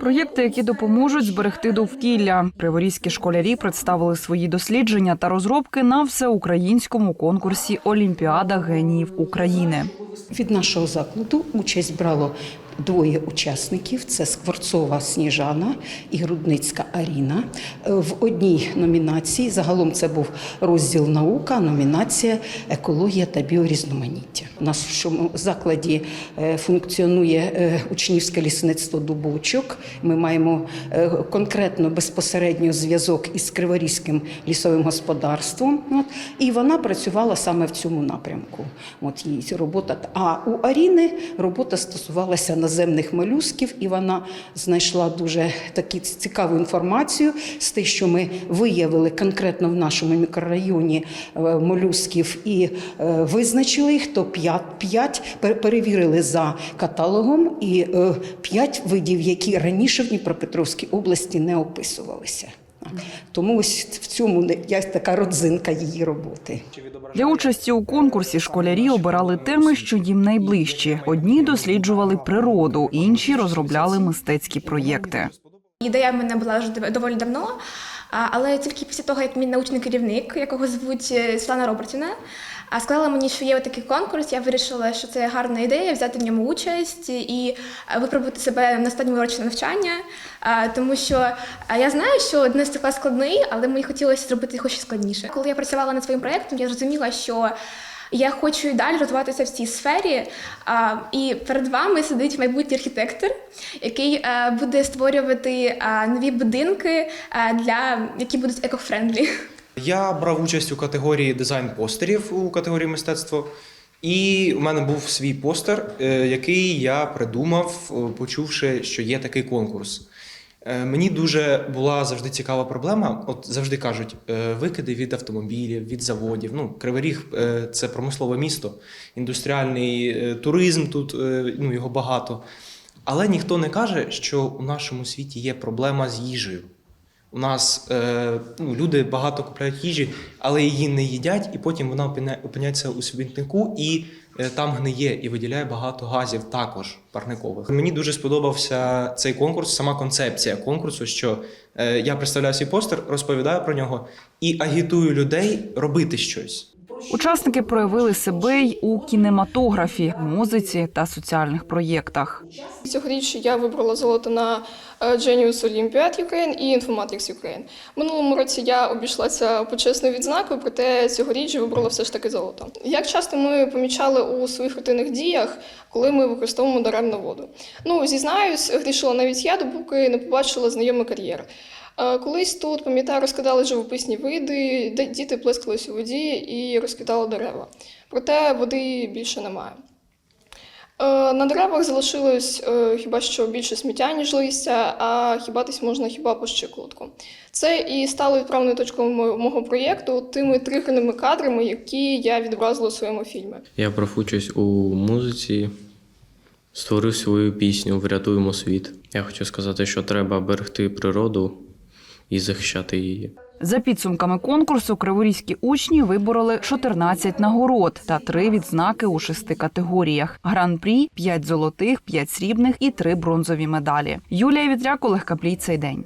Проєкти, які допоможуть зберегти довкілля. Криворізькі школярі представили свої дослідження та розробки на всеукраїнському конкурсі Олімпіада геніїв України. Від нашого закладу участь брало двоє учасників: це Скворцова Сніжана і Грудницька Аріна. Е, В одній номінації загалом це був розділ наука, номінація екологія та біорізноманіття. У цьому закладі е, функціонує е, учнівське лісництво Дубочок. Ми маємо конкретно безпосередньо зв'язок із Криворізьким лісовим господарством. І вона працювала саме в цьому напрямку. От її робота. А у Аріни робота стосувалася наземних молюсків, і вона знайшла дуже таку цікаву інформацію з тих, що ми виявили конкретно в нашому мікрорайоні е, молюсків і е, визначили їх, то 5, 5 перевірили за каталогом, і 5 видів, які раніше в Дніпропетровській області не описувалися. Тому ось в цьому є така родзинка її роботи. Для участі у конкурсі школярі обирали теми, що їм найближчі. Одні досліджували природу, інші розробляли мистецькі проєкти. Ідея в мене була вже доволі давно, але тільки після того, як мій научний керівник, якого звуть е, Світлана Робертівна, а, сказала мені, що є такий конкурс, я вирішила, що це гарна ідея взяти в ньому участь і е, випробувати себе на останньому році навчання, тому що я знаю, що 11 клас складний, але мені хотілося зробити його ще складніше. Коли я працювала над своїм проєктом, я зрозуміла, що я хочу і далі розвиватися в цій сфері. І перед вами сидить майбутній архітектор, який е, буде створювати нові будинки, е, для які будуть екофрендлі. Я брав участь у категорії дизайн постерів у категорії мистецтво. І у мене був свій постер, е, який я придумав, е, почувши, що є такий конкурс. Е, Мені дуже була завжди цікава проблема. От завжди кажуть, викиди від автомобілів, від заводів. Ну, Кривий Ріг це промислове місто, індустріальний туризм тут ну, його багато. Але ніхто не каже, що у нашому світі є проблема з їжею. У нас е, ну, люди багато купляють їжі, але її не їдять, і потім вона опиня- опиняється у смітнику і е, там гниє і виділяє багато газів також парникових. Мені дуже сподобався цей конкурс, сама концепція конкурсу, що е, я представляю свій постер, розповідаю про нього і агітую людей робити щось. Учасники проявили себе й у кінематографі, музиці та соціальних проєктах. Цьогоріч я вибрала золото на е, Genius Olympiad Ukraine і Informatics Ukraine. Минулому році я обійшлася почесною відзнакою, проте цьогоріч вибрала все ж таки золото. Як часто ми помічали у своїх рутинних діях, коли ми використовуємо даремну воду? Ну, зізнаюсь, грішила навіть я, допоки не побачила знайомий кар'єр. Колись тут, пам'ятаю, розкидали живописні види, де діти плескались у воді і розкидали дерева. Проте води більше немає. Е, На деревах залишилось е, хіба що більше сміття, ніж листя, а хібатись можна хіба по щиколотку. Це і стало відправною точкою мо- мого проєкту тими тригерними кадрами, які я відобразила у своєму фільмі. Я брав участь у музиці, створив свою пісню Врятуємо світ. Я хочу сказати, що треба берегти природу і захищати її. За підсумками конкурсу криворізькі учні вибороли 14 нагород та три відзнаки у шести категоріях: гран-прі, 5 золотих, 5 срібних і 3 бронзові медалі. Юлія Вітряк, Олег цей день.